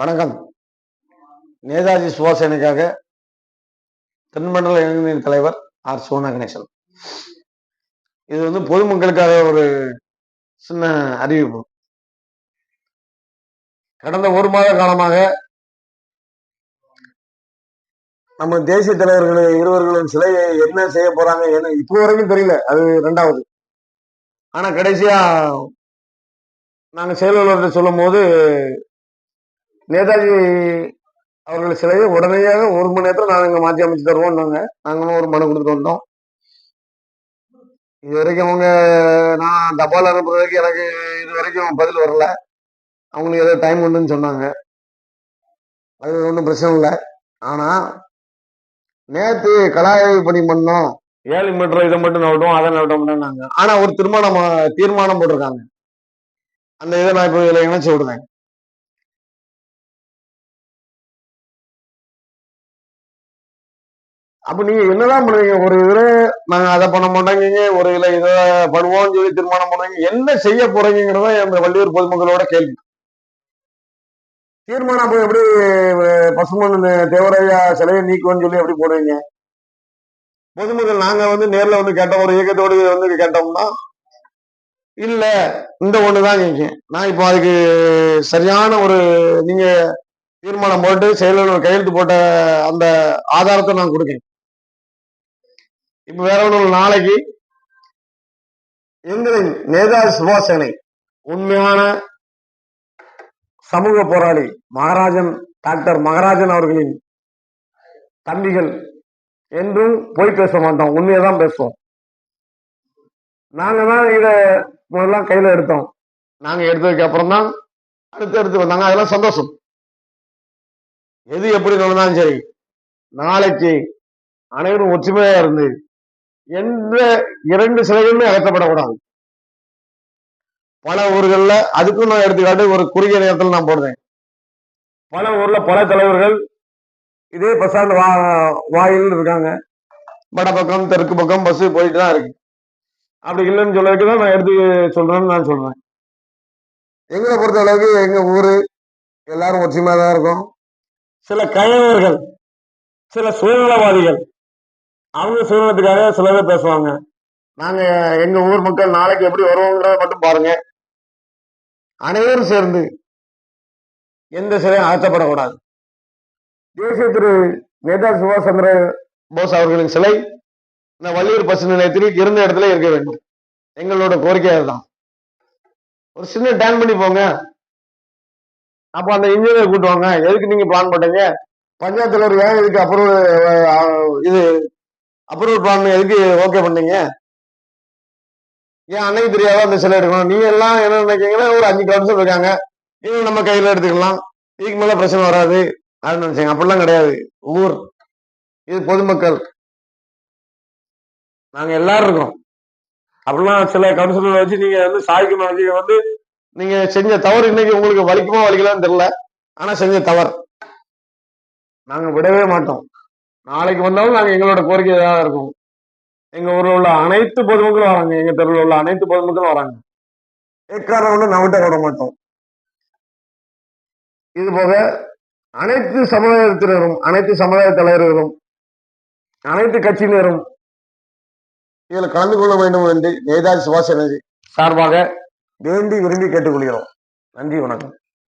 வணக்கம். நேதாஜி சுபாஷனுக்காக தென்மண்டல இளைஞர் தலைவர் ஆர். சோனா கணேசன் இது வந்து பொதுமக்களுக்காக ஒரு சின்ன அறிவிப்பு. கடந்த ஒரு மாத காலமாக நம்ம தேசிய தலைவர்கள் இருவர்களும் சிலையை என்ன செய்ய போறாங்க என்ன இப்போ வரைக்கும் தெரியல. அது ரெண்டாவது ஆனா கடைசியா நாங்க செயலாளர்கிட்ட சொல்லும் போது நேதாஜி அவர்கள் சிலையை உடனடியாக ஒரு மணி நேரத்தில் நாங்கள் மாற்றி அமைச்சு தருவோம்னாங்க. நாங்களும் ஒரு மனு கொடுத்துட்டு வந்தோம். இது வரைக்கும் அவங்க நான் தபால் அனுப்புறதுக்கு எனக்கு இது வரைக்கும் பதில் வரல. அவங்களுக்கு ஏதோ டைம் உண்டுன்னு சொன்னாங்க. அது ஒன்றும் பிரச்சனை இல்லை. ஆனால் நேற்று கலாய்வு பணி பண்ணோம். ஏழு மீட்டர் இதை மட்டும் நவட்டும் அதை நவட்டோம்னாங்க ஆனால் ஒரு தீர்மானம் தீர்மானம் போட்டிருக்காங்க. அந்த இதை நான் இப்போ இதில் இணைச்சு விடுறேன். அப்ப நீங்க என்னதான் பண்ணுவீங்க? ஒரு இதுல நாங்க அதை பண்ண மாட்டோங்க ஒரு இதுல இதை பண்ணுவோம்னு சொல்லி தீர்மானம் பண்ணுவீங்க. என்ன செய்ய போறீங்கிறத அந்த வள்ளியூர் பொதுமக்களோட கேள்வி. தீர்மானம் அப்ப எப்படி பசுமன் தேவரையா சிலையை நீக்குவோம்னு சொல்லி எப்படி போடுவீங்க? பொதுமக்கள் நாங்க வந்து நேர்ல வந்து கேட்டோம். ஒரு இயக்கத்தோடு வந்து கேட்டோம்னா இல்ல இந்த ஒண்ணுதான் நீங்க நான் இப்போ அதுக்கு சரியான ஒரு நீங்க தீர்மானம் போட்டு செயலர் கையெழுத்து போட்ட அந்த ஆதாரத்தை நான் கொடுக்கேன் இப்ப வேற ஒண்ணும் நாளைக்கு எங்களின் நேதாஜி சுபாஷனை உண்மையான சமூக போராளி மகாராஜன் டாக்டர் மகாராஜன் அவர்களின் தம்பிகள் என்றும் போய் பேச மாட்டோம். உண்மையை தான் பேசுவோம். நாங்க தான் இத முதல்ல கையில எடுத்தோம். நாங்க எடுத்ததுக்கு அப்புறம் தான் அடுத்து எடுத்து வந்தாங்க. அதெல்லாம் சந்தோஷம். எது எப்படி நடந்தாலும் சரி நாளைக்கு அனைவரும் ஒற்றுமையா இருந்து எந்த இரண்டு சிலைகளுமே அகற்றப்படக்கூடாது. பல ஊர்கள்ல அதுக்கும் நான் எடுத்துக்காட்டு ஒரு குறுகிய நேரத்தில் நான் போடுறேன். பல ஊர்ல பல தலைவர்கள் இதே பஸ் ஸ்டாண்ட் வா வாயில் இருக்காங்க. வட பக்கம் தெற்கு பக்கம் பஸ் போயிட்டு தான் இருக்கு. அப்படி இல்லைன்னு சொல்றதுக்கு தான் நான் எடுத்து சொல்றேன்னு நான் சொல்றேன். எங்களை பொறுத்த அளவுக்கு எங்க ஊரு எல்லாரும் ஒற்றுமையா தான் இருக்கும். சில கயவர்கள் சில சுயநலவாதிகள் அவங்க சுயநலத்துக்காக சில பேர் பேசுவாங்க. நாங்க எங்க ஊர் மக்கள் நாளைக்கு எப்படி வருவோங்கிறத மட்டும் பாருங்க. அனைவரும் சேர்ந்து எந்த சிலையும் அகற்றப்படக்கூடாது. தேசிய திரு நேதா சுபாஷ் சந்திர போஸ் அவர்களின் சிலை இந்த வள்ளியூர் பஸ் நிலையத்தில் இருந்த இடத்துல இருக்க வேண்டும். எங்களோட கோரிக்கை அதுதான். ஒரு சின்ன டேன் பண்ணி போங்க. அப்ப அந்த இன்ஜினியர் கூட்டுவாங்க. எதுக்கு நீங்க பிளான் பண்ணீங்க பஞ்சாயத்து தலைவர் ஏன் இதுக்கு அப்புறம் இது அப்ரூவல் பிளான் எதுக்கு ஓகே பண்ணீங்க? ஏன் அன்னைக்கு தெரியாத அந்த சிலை எடுக்கணும்? நீங்க எல்லாம் என்ன நினைக்கிறீங்கன்னா ஒரு அஞ்சு கவுன்சில் இருக்காங்க இது நம்ம கையில எடுத்துக்கலாம். இதுக்கு மேல பிரச்சனை வராது. அப்படின்னு நினைச்சாங்க. அப்படிலாம் கிடையாது. ஊர். இது பொதுமக்கள். நாங்க எல்லாரும் இருக்கோம் அப்படிலாம் சில கவுன்சிலர் வச்சு நீங்க வந்து சாய்க்கு மேலே வந்து நீங்க செஞ்ச தவறு இன்னைக்கு உங்களுக்கு வலிக்குமா வலிக்கலாம்னு தெரியல. ஆனா செஞ்ச தவறு. நாங்க விடவே மாட்டோம். நாளைக்கு வந்தாலும் நாங்கள் எங்களோட கோரிக்கை தான் இருக்கும். எங்கள் ஊரில் உள்ள அனைத்து பொதுமக்களும் வராங்க. எங்கள் தெருவில் உள்ள அனைத்து பொதுமக்களும் வராங்க. எக்காரணம் ஒன்று விட மாட்டோம். இது போக அனைத்து சமுதாயத்தினரும் அனைத்து சமுதாய தலைவர்களும் அனைத்து கட்சியினரும் இதில் கலந்து கொள்ள வேண்டும் என்று நேதாஜி சுபாஷ் சார்பாக வேண்டி விரும்பி கேட்டுக்கொள்கிறோம். நன்றி வணக்கம்.